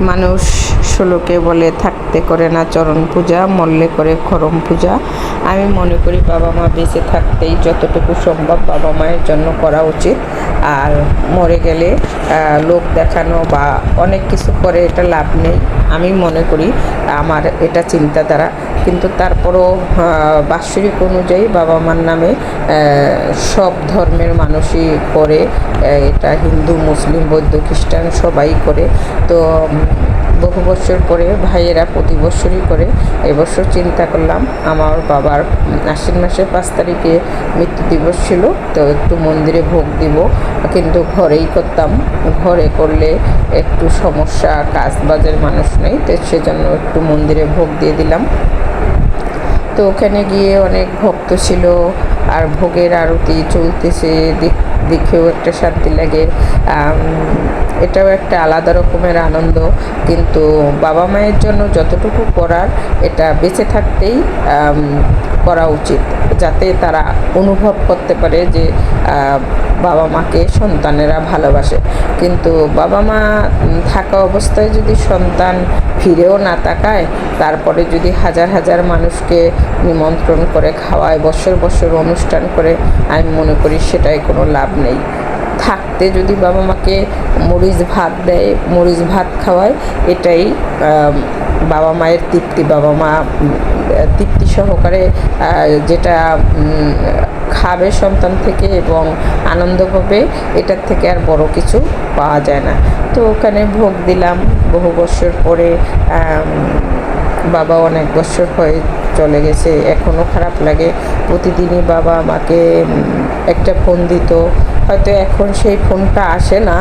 মানুষ ষোলোকে বলে থাকতে করে না চরণ পূজা মল্লে করে খরম পূজা। আমি মনে করি বাবা মা বেঁচে থাকতেই যতটুকু সম্ভব বাবা মায়ের জন্য করা উচিত। আর মরে গেলে লোক দেখানো বা অনেক কিছু করে এটা লাভ নেই। আমি মনে করি আমার এটা চিন্তাধারা। কিন্তু তারপরও বাৎসরিক অনুযায়ী বাবা মার নামে সব ধর্মের মানুষই করে এটা হিন্দু, মুসলিম, বৌদ্ধ, খ্রিস্টান সবাই করে। তো বহু বছর পরে ভাইয়েরা প্রতি বছরই করে। এবছর চিন্তা করলাম আমার বাবার আশ্বিন মাসের পাঁচ তারিখে মৃত্যু দিবস ছিল, তো একটু মন্দিরে ভোগ দিব। কিন্তু ঘরেই করতাম। ঘরে করলে একটু সমস্যা কাজ বাজের মানুষ নেই, তো সেজন্য একটু মন্দিরে ভোগ দিয়ে দিলাম। তো ওখানে গিয়ে অনেক ভক্ত ছিল, আর ভোগের আরতি চলতেছে দেখ- দেখেও একটা শান্তি লাগে। এটাও একটা আলাদা রকমের আনন্দ। কিন্তু বাবা মায়ের জন্য যতটুকু করার, এটা বেঁচে থাকতেই করা উচিত। যাতে তারা অনুভব করতে পারে যে বাবা মাকে সন্তানেরা ভালোবাসে। কিন্তু বাবা মা থাকা অবস্থায় যদি সন্তান ফিরেও না তাকায়, তারপরে যদি হাজার হাজার মানুষকে নিমন্ত্রণ করে খাওয়ায়, বছর বছর অনুষ্ঠান করে, আমি মনে করি সেটাই কোনো লাভ নেই। থাকতে যদি বাবা মাকে মরিচ ভাত দেয়, মরিচ ভাত খাওয়ায়, এটাই বাবা মায়ের তৃপ্তি। বাবা মা তৃপ্তি সহকারে যেটা খাবে সন্তান থেকে এবং আনন্দ পাবে, এটার থেকে আর বড় কিছু পাওয়া যায় না। তো ওখানে ভোগ দিলাম। বহু বছর পরে বাবা অনেক বছর হয়ে চলে গেছে। এখনও খারাপ লাগে। প্রতিদিনই বাবা আমাকে একটা ফোন দিত। হয়তো এখন সেই ফোনটা আসে না।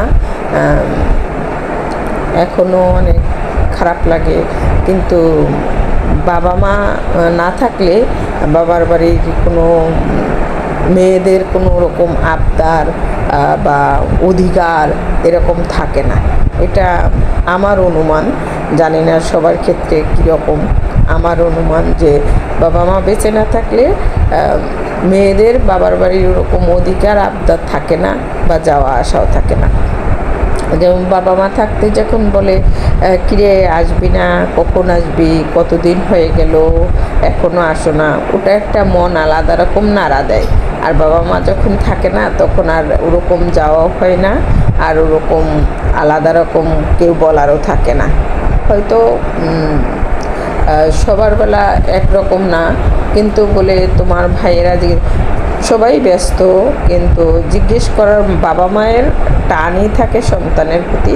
এখনও অনেক খারাপ লাগে। কিন্তু বাবা মা না থাকলে বাবার বাড়ির কোনো মেয়েদের কোনো রকম আবদার বা অধিকার এরকম থাকে না। এটা আমার অনুমান। জানি না সবার ক্ষেত্রে কীরকম। আমার অনুমান যে বাবা মা বেঁচে না থাকলে মেয়েদের বাবার বাড়ির ওরকম অধিকার, আবদার থাকে না বা যাওয়া আসাও থাকে না। যেমন বাবা মা থাকতে যখন বলে কিরে, আসবি না? কখন আসবি? কতদিন হয়ে গেল? এখনও আসো না? ওটা একটা মন আলাদা রকম নাড়া দেয়। আর বাবা মা যখন থাকে না, তখন আর ওরকম যাওয়াও হয় না, আর ওরকম আলাদা রকম কেউ বলারও থাকে না। হয়তো সবার বেলা একরকম না, কিন্তু বলে তোমার ভাইয়েরা যে সবাই ব্যস্ত, কিন্তু জিজ্ঞেস করার বাবা মায়ের টানই থাকে সন্তানের প্রতি,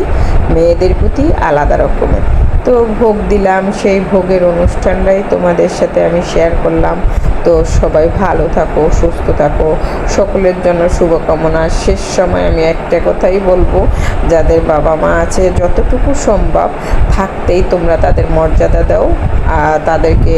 মেয়েদের প্রতি আলাদা রকমের। তো ভোগ দিলাম, সেই ভোগের অনুষ্ঠানটাই তোমাদের সাথে আমি শেয়ার করলাম। তো সবাই ভালো থাকো, সুস্থ থাকো। সকলের জন্য শুভকামনা। শেষ সময় আমি একটা কথাই বলব, যাদের বাবা মা আছে, যতটুকু সম্ভব থাকতেই তোমরা তাদের মর্যাদা দাও, আর তাদেরকে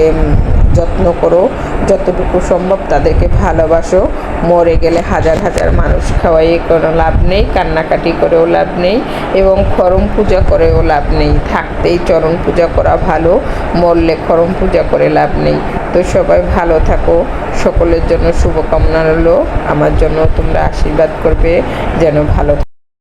যত্ন করো। যতটুকু সম্ভব তাদেরকে ভালোবাসো। মরে গেলে হাজার হাজার মানুষ খাওয়াই কোনো লাভ নেই, কান্নাকাটি করেও লাভ নেই এবং খরম পূজা করেও লাভ নেই। থাকতেই চরণ পূজা করা ভালো, মরলে খরম পূজা করে লাভ নেই। তো সবাই ভালো থাকো, সকলের জন্য শুভকামনা রইল। আমার জন্য তোমরা আশীর্বাদ করবে, যেন ভালো